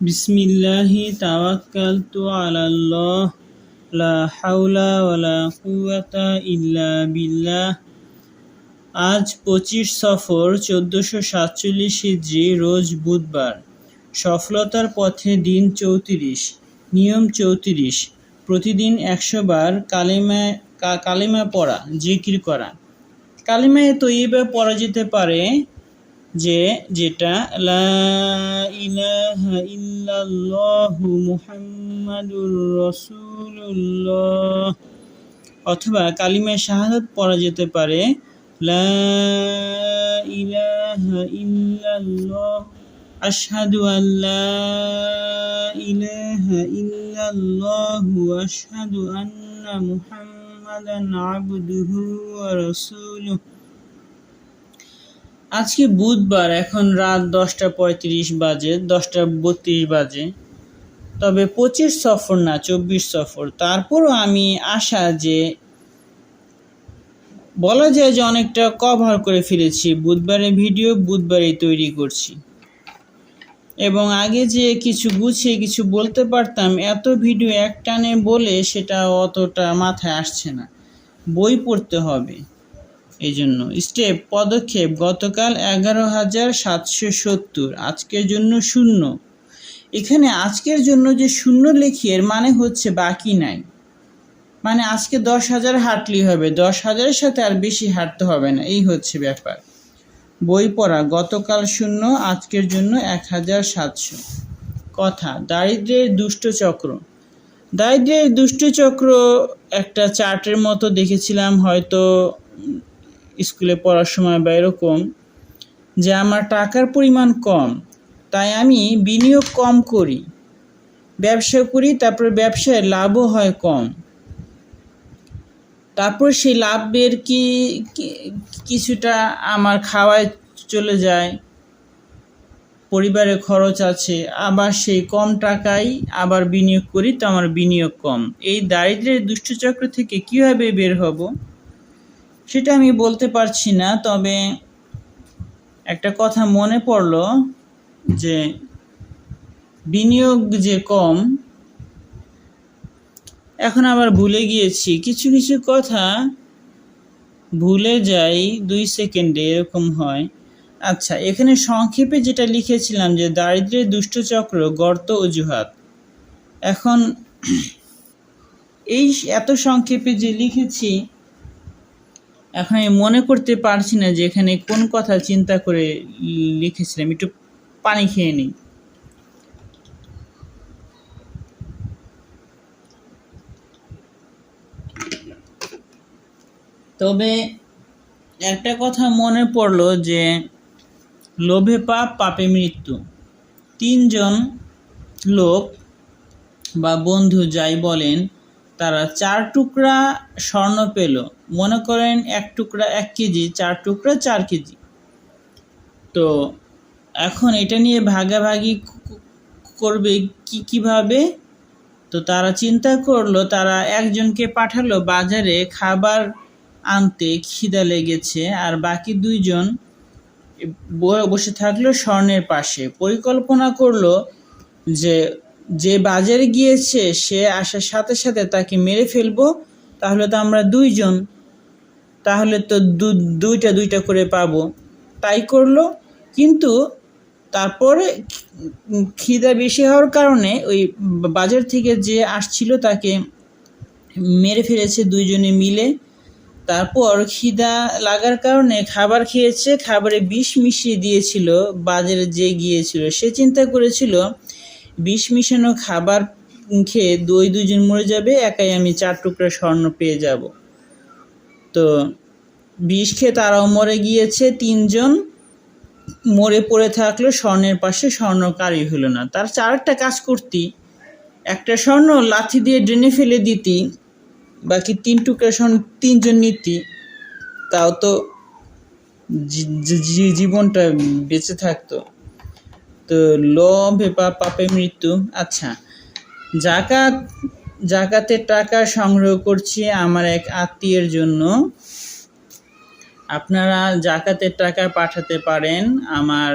বিসমিল্লাহি তাওয়াক্কালতু আলাল্লাহ, লা হাওলা ওয়ালা কুওয়াতা ইল্লা বিল্লাহ। আজ পঁচিশ সফর, চোদ্দোশো সাতচল্লিশ হিজড়ি রোজ বুধবার। সফলতার পথে দিন চৌত্রিশ, নিয়ম চৌত্রিশ। প্রতিদিন একশো বার কালেমা কালেমা পড়া, জিকির করা। কালিমায় তৈবা পড়া যেতে পারে যে, যেটা, লা ইলাহা অথবা কালিমায় শাহাদাত পড়া যেতে পারে, লা ইলাহা আশহাদু আল লা ইলাহা আশহাদু আন্না মুহাম্মাদান আবদুহু ওয়া রাসূলুহু। আজকে বুধবার, এখন রাত দশটা পঁয়ত্রিশ বাজে, দশটা বত্রিশ বাজে। তবে পঁচিশ সফর না, চব্বিশ সফর। তারপরও আমি আশা যে, বলা যায় যে অনেকটা কভার করে ফেলেছি। বুধবারের ভিডিও বুধবারই তৈরি করছি। এবং আগে যে কিছু গুছিয়ে কিছু বলতে পারতাম, এত ভিডিও এক টানে বলে সেটা অতটা মাথায় আসছে না। বই পড়তে হবে। এই জন্য স্টেপ, পদক্ষেপ, গতকাল এগারো হাজার সাতশো সত্তর, আজকের জন্য শূন্য। এখানে আজকের জন্য যে শূন্য লিখি, এর মানে হচ্ছে বাকি নাই। মানে আজকে দশ হাজার হাঁটলেই হবে, দশ হাজারের সাথে আর বেশি হাঁটতে হবে না, এই হচ্ছে ব্যাপার। বই পড়া, গতকাল শূন্য, আজকের জন্য এক হাজার সাতশো। কথা দারিদ্র্যের দুষ্ট চক্র। দারিদ্র্যের দুষ্ট চক্র একটা চার্টের মতো দেখেছিলাম, হয়তো স্কুলে পড়ার সময় বা এরকম যে আমার টাকার পরিমাণ কম, তাই আমি বিনিয়োগ কম করি, ব্যবসা করি, তারপরে ব্যবসায় লাভও হয় কম। তারপর সেই লাভের কি কিছুটা আমার খাওয়ায় চলে যায় পরিবারের খরচ আছে, আবার সেই কম টাকায় আবার বিনিয়োগ করি, তো আমার বিনিয়োগ কম। এই দারিদ্র্যের দুষ্টচক্র থেকে কীভাবে বের হব? সেটা আমি বলতে পারছি না, তবে একটা কথা মনে পড়ল যে বিনিয়োগ যে কম, এখন আবার ভুলে গিয়েছি। কিছু কিছু কথা ভুলে যাই, দুই সেকেন্ডে এরকম হয়। আচ্ছা এখানে সংক্ষেপে যেটা লিখেছিলাম যে দারিদ্রের দুষ্টচক্র গর্ত অজুহাত। এখন এই এত সংক্ষেপে যে লিখেছি এখন আমি মনে করতে পারছি না যে এখানে কোন কথা চিন্তা করে লিখেছিলাম। একটু পানি খেয়ে নিই। তবে একটা কথা মনে পড়ল যে লোভে পাপ, পাপে মৃত্যু। তিনজন লোক বা বন্ধু যাই বলেন, তারা চার টুকরা স্বর্ণ পেল। মনে করেন এক টুকরা এক কেজি, চার টুকরা চার কেজি। তো এখন এটা নিয়ে ভাগাভাগি করবে কি, কীভাবে? তো তারা চিন্তা করল, তারা একজনকে পাঠালো বাজারে খাবার আনতে, খিদা লেগেছে, আর বাকি দুইজন বসে থাকল স্বর্ণের পাশে। পরিকল্পনা করল যে যে বাজারে গিয়েছে, সে আসার সাথে সাথে তাকে মেরে ফেলব, তাহলে তো আমরা দুইজন তাহলে তো দুইটা দুইটা করে পাবো। তাই করল। কিন্তু তারপরে খিদা বেশি হওয়ার কারণে ওই বাজার থেকে যে আসছিল তাকে মেরে ফেলেছে দুইজনে মিলে। তারপর খিদা লাগার কারণে খাবার খেয়েছে, খাবারে বিষ মিশিয়ে দিয়েছিল, বাজারে যে গিয়েছিল। সে চিন্তা করেছিল, বিষ মিশানো খাবার খেয়ে দুই দুজন মরে যাবে, একাই আমি চার টুকরা স্বর্ণ পেয়ে যাব। তো বিষ খেয়ে তারাও মরে গিয়েছে, তিনজন মরে পড়ে থাকল, স্বর্ণের পাশে স্বর্ণ কারি হলো না। তার চারটা কাজ করতি। একটা স্বর্ণ লাথি দিয়ে ড্রেনে ফেলে দিতি, বাকি তিন টুকরা স্বর্ণ তিনজন নিতি। তাও তো জীবনটা বেঁচে থাকতো। তো লোভে পাপে মৃত্যু। আচ্ছা জাকাত জাকাতের টাকা সংগ্রহ করছি আমার এক আত্মীয়ের জন্য। আপনারা জাকাতের টাকা পাঠাতে পারেন আমার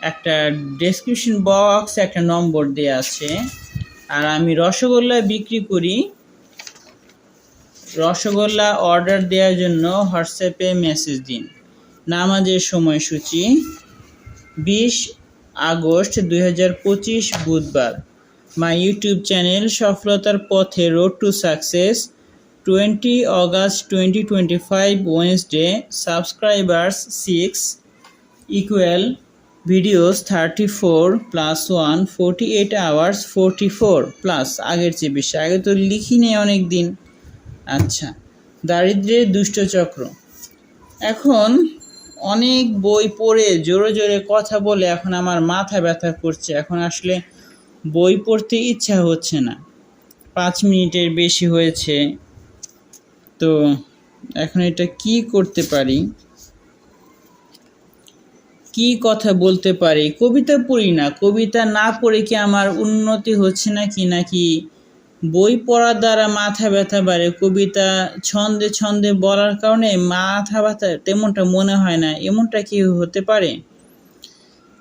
একটা ডেসক্রিপশন বক্স একটা নম্বর দেওয়া আছে। আর আমি রসগোল্লা বিক্রি করি। রসগোল্লা অর্ডার দেওয়ার জন্য হোয়াটসঅ্যাপে মেসেজ দিন। নামাজের সময়সূচি, বিশ আগস্ট দুই হাজার পঁচিশ বুধবার। মাই ইউটিউব চ্যানেল সফলতার পথে road to success twenty August twenty twenty five Wednesday subscribers six equal videos thirty four plus one forty eight hours forty four plus আগের চেয়ে বেশি আগে তো লিখিনি অনেক দিন আচ্ছা দারিদ্র্যের দুষ্টচক্র এখন অনেক বই পড়ে, জোরে জোরে কথা বলে, এখন আমার মাথা ব্যথা করছে। এখন আসলে বই পড়তে ইচ্ছা হচ্ছে না। পাঁচ মিনিটের বেশি হয়েছে। তো এখন এটা কি করতে পারি? কি কথা বলতে পারি? কবিতা পড়ি না। কবিতা না পড়ে কি আমার উন্নতি হচ্ছে না কি? নাকি বই পড়ার দ্বারা মাথা ব্যথা বাড়ে? কবিতা ছন্দে ছন্দে বলার কারণে মাথা ব্যথা তেমনটা মনে হয় না। এমনটা কি হতে পারে?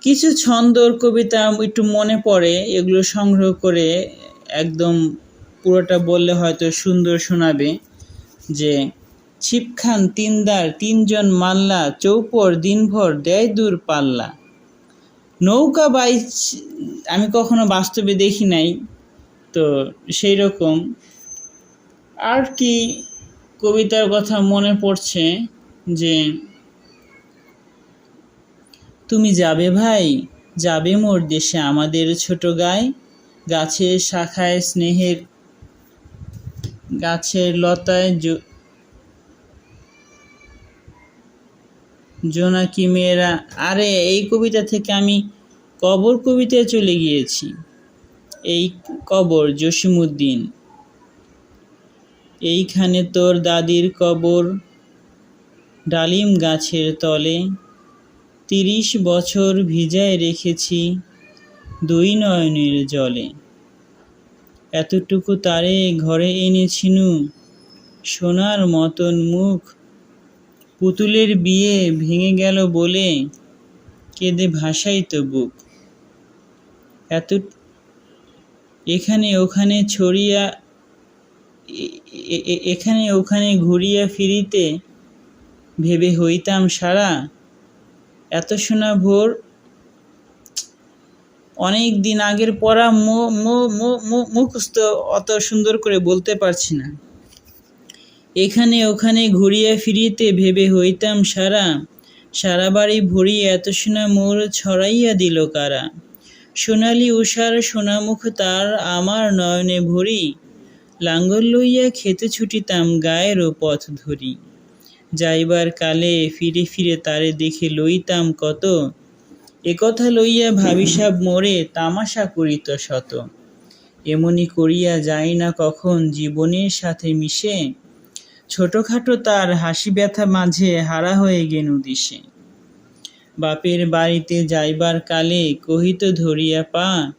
কিছু ছন্দর কবিতা একটু মনে পড়ে, এগুলো সংগ্রহ করে একদম পুরোটা বললে হয়তো সুন্দর শোনাবে যে, ছিপখান, তিনদার, তিনজন মাল্লা, চৌপর দিনভর দেয় দূর পাল্লা। নৌকা বাইচ, আমি কখনো বাস্তবে দেখি নাই, তো সেই রকম আর কি কবিতার কথা মনে পড়ছে যে তুমি যাবে ভাই? যাবে মোর দেশে আমাদের ছোট গায়ে গাছের শাখায় স্নেহের, গাছের লতায় জোনাকি মেয়েরা। আরে, এই কবিতা থেকে আমি কবর কবিতায় চলে গিয়েছি। এই কবর জসিমুদ্দিন এইখানে তোর দাদির কবর, ডালিম গাছের তলে। তিরিশ বছর ভিজায় রেখেছি দুই নয়নের জলে। এতটুকু তারে ঘরে এনেছিনু সোনার মতন মুখ। পুতুলের বিয়ে ভেঙে গেল বলে কেঁদে ভাসাই তো বুক। এত, এখানে ওখানে ছড়িয়া এখানে ওখানে ঘুরিয়া ফিরিতে ভেবে হইতাম সারা। এত সোনা ভোর। অনেক দিন আগের পড়া মুখস্থ অত সুন্দর করে বলতে পারছি না। এখানে ওখানে ঘুরিয়া ফিরিতে ভেবে হইতাম সারা। সারা বাড়ি ভরি এত সোনা মোর ছড়াইয়া দিল কারা? সোনালি উষার সোনামুখ তার আমার নয়নে ভরি। লাঙ্গল লইয়া খেতে ছুটিতাম গায়েরও পথ ধরি। যাইবার কালে ফিরে ফিরে তারে দেখে লইতাম কত। একথা লইয়া ভাবিসাব মোরে তামাশা করিত শত। এমনি করিয়া যাই না কখন জীবনের সাথে মিশে। ছোটখাটো তার হাসি ব্যথা মাঝে হারা হয়ে গেনু দিশে। বাপের বাড়িতে যাইবার কালে কহিত ধরিয়া, পা,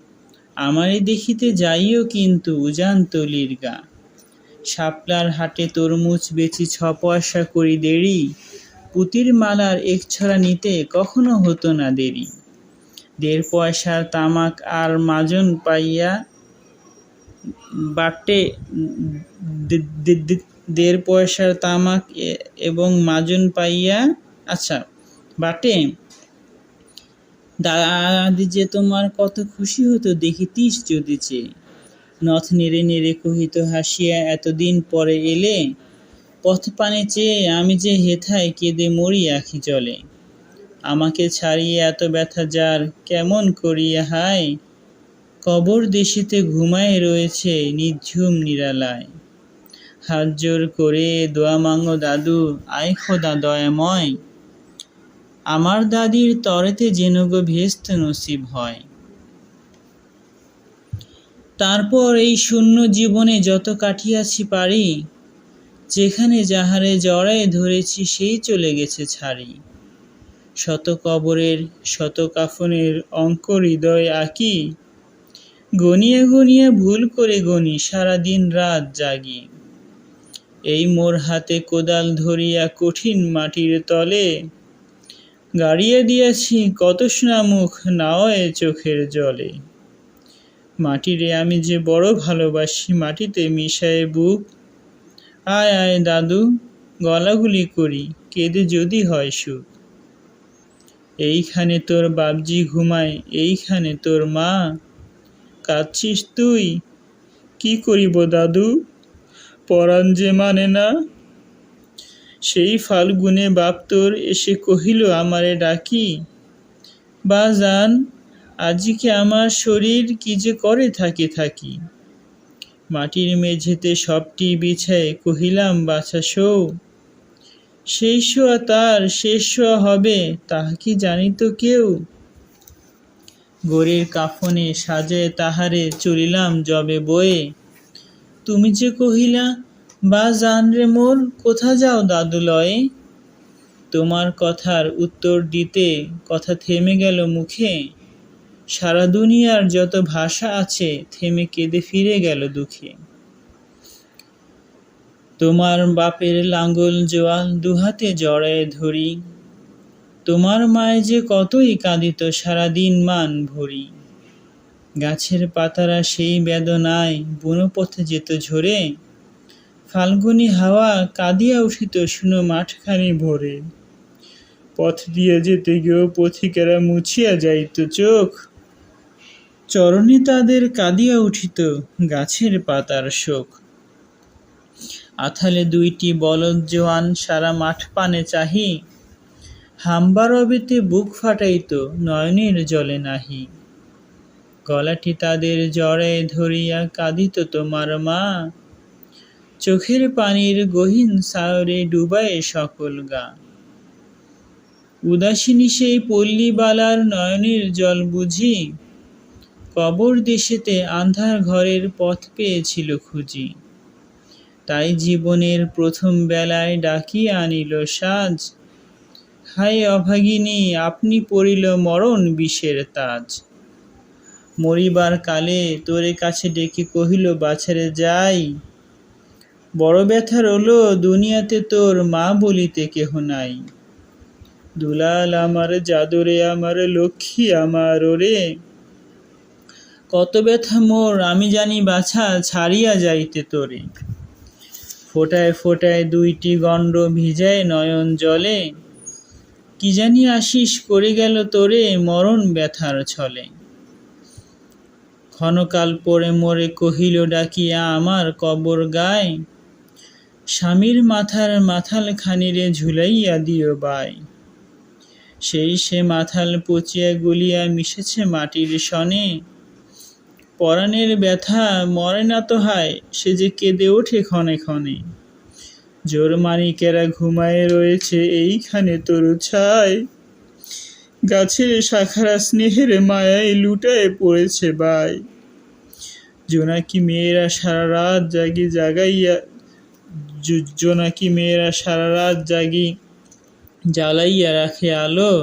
আমারে দেখিতে যাইও কিন্তু উজান তলির গা। শাপলার হাটে তরমুজ বেচি ছ পয়সা করি দেরি। পুতির মালার এক ছড়া নিতে কখনো হতো না দেরি। দেড় পয়সার তামাক আর মাজন পাইয়া বাটে দেড় পয়সার তামাক এবং মাজন পাইয়া আচ্ছা বাটে। দাদি যে তোমার কত খুশি হতো, দেখিতিস যদি চেয়ে। নথ নেড়ে নেড়ে কহিত, হাসিয়া এতদিন পরে এলে? পথ পানে চেয়ে আমি যে হেথায় কেঁদে মরি আখি জলে। আমাকে ছাড়িয়ে এত ব্যথা যার, কেমন করিয়া হায়? কবর দেশিতে ঘুমায় রয়েছে নিঝুম নিরালায়। হাত জোর করে দোয়া মাঙ্গো দাদু, আয় খোদা দয়াময়। আমার দাদির তরেতে যেন গো ভেস্ত নসিব হয়। তারপর এই শূন্য জীবনে যত কাটিয়াছি পারি, যেখানে যাহারে জড়ায় ধরেছি সেই চলে গেছে ছাড়ি। শত কবরের, শত কাফনের অঙ্ক হৃদয় আঁকি, গনিয়া গনিয়া ভুল করে গনি সারা দিন রাত জাগি। এই মোর হাতে কোদাল ধরিয়া কঠিন মাটির তলে, গাড়িয়ে দিয়েছি কত মুখ নাও এ চোখের জলে। মাটিরে আমি যে বড় ভালোবাসি, মাটিতে মিশায়ে বুক। আয় আয় দাদু, গলাগুলি করি, কেঁদে যদি হয় সুখ। এইখানে তোর বাবজি ঘুমায়, এইখানে তোর মা। কাঁদছিস তুই? কি করিব দাদু? পরাণ যে মানে না? সেই ফাল্গুনে বাপ তোর এসে কহিল, আমারে ডাকি। বা জান আজিকে আমার শরীর কি যে করে থাকি থাকি। মাটির মেঝেতে সবটি বিছায় কহিলাম, বাছা শো সেই শোয়া তার শেষ শোয়া হবে, তাহা কি জানিত কেউ? গোরের কাফনে সাজায় তাহারে চলিলাম জবে বয়ে। তুমি যে কহিলা, বা জান রে মোর, কোথা যাও দাদু লয়ে? তোমার কথার উত্তর দিতে কথা থেমে গেল মুখে। সারা দুনিয়ার যত ভাষা আছে, থেমে কেঁদে ফিরে গেল দুঃখে। তোমার বাপের লাঙ্গল জোয়াল দুহাতে জড়ায় ধরি। তোমার মায় যে কতই কাঁদিত, সারাদিন মান ভরি। গাছের পাতারা সেই বেদনায় বনপথে যেত ঝরে। ফাল্গুনি হাওয়া কাঁদিয়া উঠিত শুনো মাঠখানি ভরে। পথ দিয়ে যেতে গিয়েও পথিকেরা মুছিয়া যাইত চোখ। চরণে তাদের কাঁদিয়া উঠিত গাছের পাতার শোক। আথালে দুইটি বলদ জোয়ান সারা মাঠ পানে চাহি হাম্বারবেতে বুক ফাটাইত নয়নের জলে নাহি। গলাটি তাদের জড়ায় ধরিয়া কাঁদিত তোমার মা, চোখের পানির গহীন সায়রে ডুবায় সকল গা। উদাসিনী সেই পল্লীবালার নয়নের জল বুঝি কবর দেশেতে আন্ধার ঘরের পথ পেয়েছিল খুঁজি। তাই জীবনের প্রথম বেলায় ডাকিয়া আনিল সাজ, হায় অভাগিনী, আপনি পড়িল মরণ বিষের তাজ। মরিবার কালে তোরে কাছে ডেকে কহিল, বাছারে যাই। বড় ব্যথা রলো দুনিয়াতে তোর মা বলিতে কেহ নাই। দুলাল আমার, জাদরে আমার, লক্ষ্মী আমার ওরে। কত ব্যথা মোর, আমি জানি বাছা, ছাড়িয়া যাইতে তোরে। ফোটায় ফোটায় দুইটি গণ্ড ভিজায় নয়ন জলে। কি জানি আশিস করে গেল তোরে মরণ ব্যথার ছলে। ক্ষণকাল পরে মোরে কহিল ডাকিয়া আমার কবর গায়। স্বামীর মাথার মাথাল খানিরে ঝুলাইয়া দিও বাই সেই সে মাথাল পচিয়া গুলিয়া মিশেছে মাটির সনে। পরাণের ব্যথা মরে না তো হায়, সে যে কেঁদে ওঠে ক্ষণে ক্ষণে। জোর মানিকেরা ঘুমায়ে রয়েছে এইখানে তরু ছায় গাছের শাখারা স্নেহের মায়ায় লুটায় পড়েছে বাই। জোনাকি মেয়েরা সারা রাত জাগি জাগাইয়া জোনাকি মেয়েরা সারা রাত জাগি জ্বালাইয়া রাখে আলো।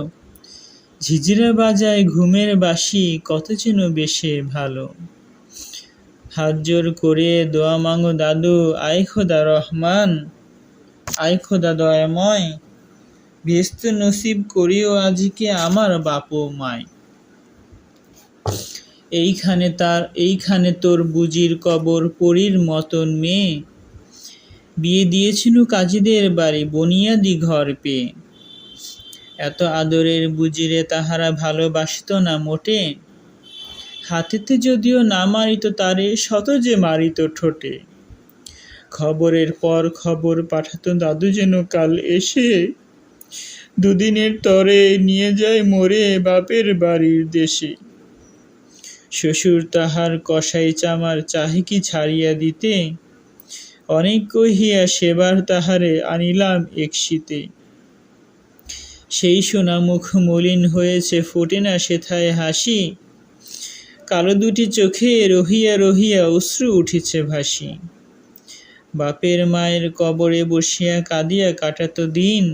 ঝিঝিরা বাজায় ঘুমের বাসি, কত যেন বেশে ভালো। হাত জোর করে দোয়া মাঙ্গো দাদু আই খোদা রহমান আই খোদা দয়াময়, ব্যস্ত নসিব করিও আজকে আমার বাপ মায় এইখানে তার, এইখানে তোর বুজির কবর পরীর মতন মেয়ে। বিয়ে দিয়েছিল কাজীদের বাড়ি, বনিয়াদি ঘর পেয়ে। এত আদরের বুজিরে তাহারা ভালোবাসিত না মোটে? হাতেতে যদিও না মারিত তারে, শত যে মারিত ঠোঁটে। খবরের পর খবর পাঠাতো দাদু যেন কাল এসে। দুদিনের তরে নিয়ে যায় মোরে বাপের বাড়ির দেশে। শ্বশুর তাহার কসাই চামার চাহে কি ছাড়িয়া দিতে। অনেক কহিয়া সেবার তাহারে আনিলাম একশিতে সেই সোনা মুখ মলিন হয়েছে, ফোটে না সেথায় হাসি। কালো দুটি চোখে রহিয়া রহিয়া অশ্রু উঠিছে ভাসি। বাপের মায়ের কবরে বসিয়া কাঁদিয়া কাটাত দিন।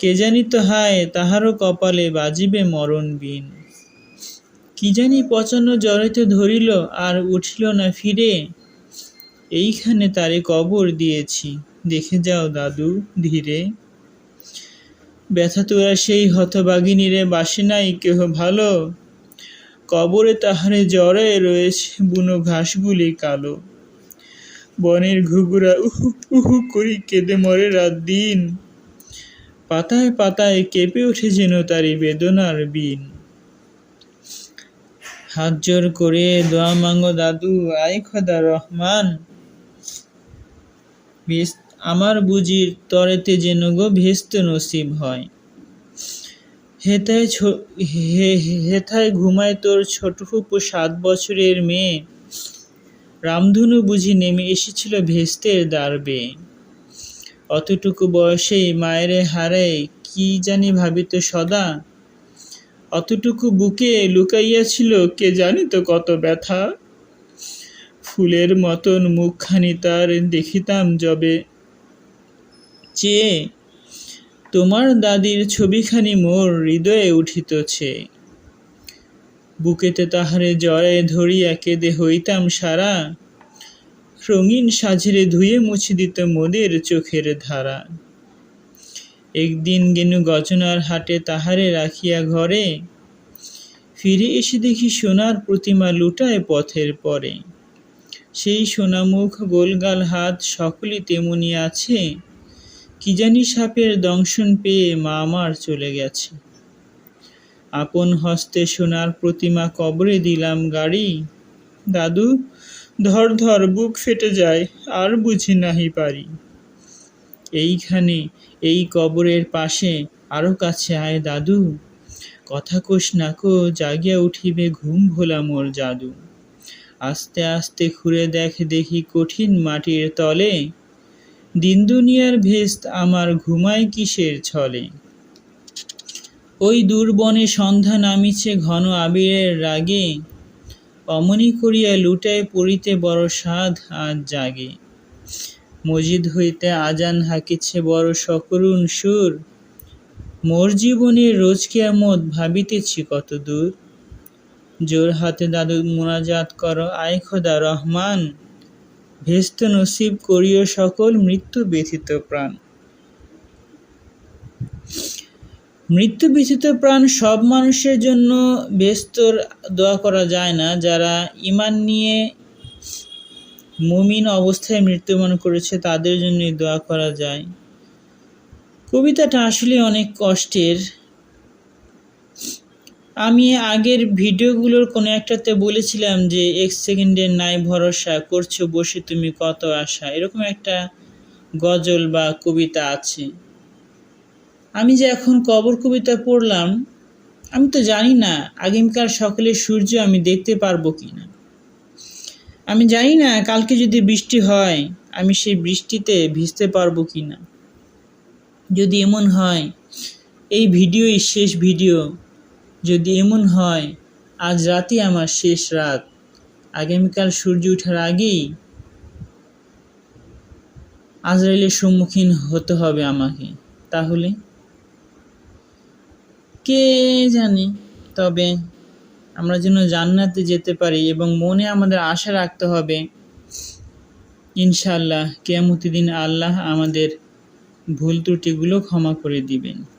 কে জানি তো হায়, তাহারও কপালে বাজিবে মরণ বিন। কি জানি পচানো জড়াইতে ধরিল, আর উঠিল না ফিরে। এইখানে তারে কবর দিয়েছি, দেখে যাও দাদু ধীরে। ব্যথা তোরা সেই হতবাগিনীরে বাসে নাই, কেহ ভালো? কবরে তাহারে জ্বরে রয়েছে বুনো ঘাসগুলি কালো। বনের ঘুঘুরা উহু উহু করি কেঁদে মরে রাত দিন। পাতায় পাতায় কেঁপে ওঠে যেন তারি বেদনার বিন। হাত জোর করে দোয়া মাঙ্গো দাদু আই খোদা রহমান। বেশ- আমার বুঝির তরেতে যেন গো ভেস্ত নসিব হয়। হেথায় হেথায় ঘুমায় তোর ছোট ফুপু সাত বছরের মেয়ে। রামধনু বুঝি নেমে এসেছিল ভেস্তের দ্বারবে। অতটুকু বয়সেই মায়েরে হারে কি জানি ভাবিত সদা। অতটুকু বুকে লুকাইয়াছিল কে জানি তো কত ব্যথা। ফুলের মতন মুখখানি তার দেখিতাম যবে। চেয়ে তোমার দাদির ছবিখানি মোর হৃদয়ে উঠিতছে। বুকেতে তাহারে জড়ে ধরিয়া কেঁদে হইতাম সারা। রঙিন সাজরে ধুয়ে মুছে দিত মোদের চোখের ধারা। একদিন গেনু গজনার হাটে তাহারে রাখিয়া ঘরে, ফিরে এসে দেখি সোনার প্রতিমা লুটায় পথের পরে। সেই সোনামুখ গোলগাল হাত সকলই তেমনি আছে। কি জানি সাপের দংশন পেয়ে মা আমার চলে গেছে। আপন হস্তে সোনার প্রতিমা কবরে দিলাম গাড়ি। দাদু, ধর ধর বুক ফেটে যায়, আর বুঝি নাহি পারি। এইখানে, এই কবরের পাশে, আরও কাছে আয় দাদু। কথা কোষ না কো, জাগিয়া উঠিবে ঘুম ভোলা মোর জাদু। আস্তে আস্তে ঘুরে দেখ দেখি কঠিন মাটির তলে। দিন দুনিয়ার ভেস্ত আমার ঘুমায় কিসের ছলে? ওই দুর্বনে সন্ধ্যা নামিছে ঘন আবিরের রাগে, অমনি করিয়া লুটায় পড়িতে বড় সাধ আজ জাগে। মসজিদ হইতে আজান হাকিছে বড় সকরুণ সুর, মোর জীবনের রোজ কেয়ামত ভাবিতেছি কত দূর। জোর হাতে দাদু মোনাজাত কর, আয় খোদা রহমান। ভেস্ত নসিব করিও সকল মৃত্যু ব্যথিত প্রাণ। মৃত্যু ব্যথিত প্রাণ সব মানুষের জন্য বেস্তর দোয়া করা যায় না। যারা ইমান নিয়ে মুমিন অবস্থায় মৃত্যুবরণ করেছে, তাদের জন্যই দোয়া করা যায়। কবিতাটা আসলে অনেক কষ্টের। আমি আগের ভিডিওগুলোর কোনো একটাতে বলেছিলাম যে এক সেকেন্ডের নাই ভরসা করছ বসে তুমি কত আশা। এরকম একটা গজল বা কবিতা আছে। আমি যে এখন কবর কবিতা পড়লাম, আমি তো জানি না আগামীকাল সকালে সূর্য আমি দেখতে পারব কি না আমি জানি না কালকে যদি বৃষ্টি হয়, আমি সেই বৃষ্টিতে ভিজতে পারব কি না যদি এমন হয়, এই ভিডিওই শেষ ভিডিও। যদি এমন হয়, আজ রাতই আমার শেষ রাত। আগামীকাল সূর্য ওঠার আগেই আজরাইলের সম্মুখীন হতে হবে আমাকে। তাহলে? কে জানে? তবে আমরা যেন জান্নাতে যেতে পারি এবং মনে আমাদের আশা রাখতে হবে। ইনশাল্লাহ কেয়ামতি দিন আল্লাহ আমাদের ভুল ত্রুটিগুলো ক্ষমা করে দিবেন।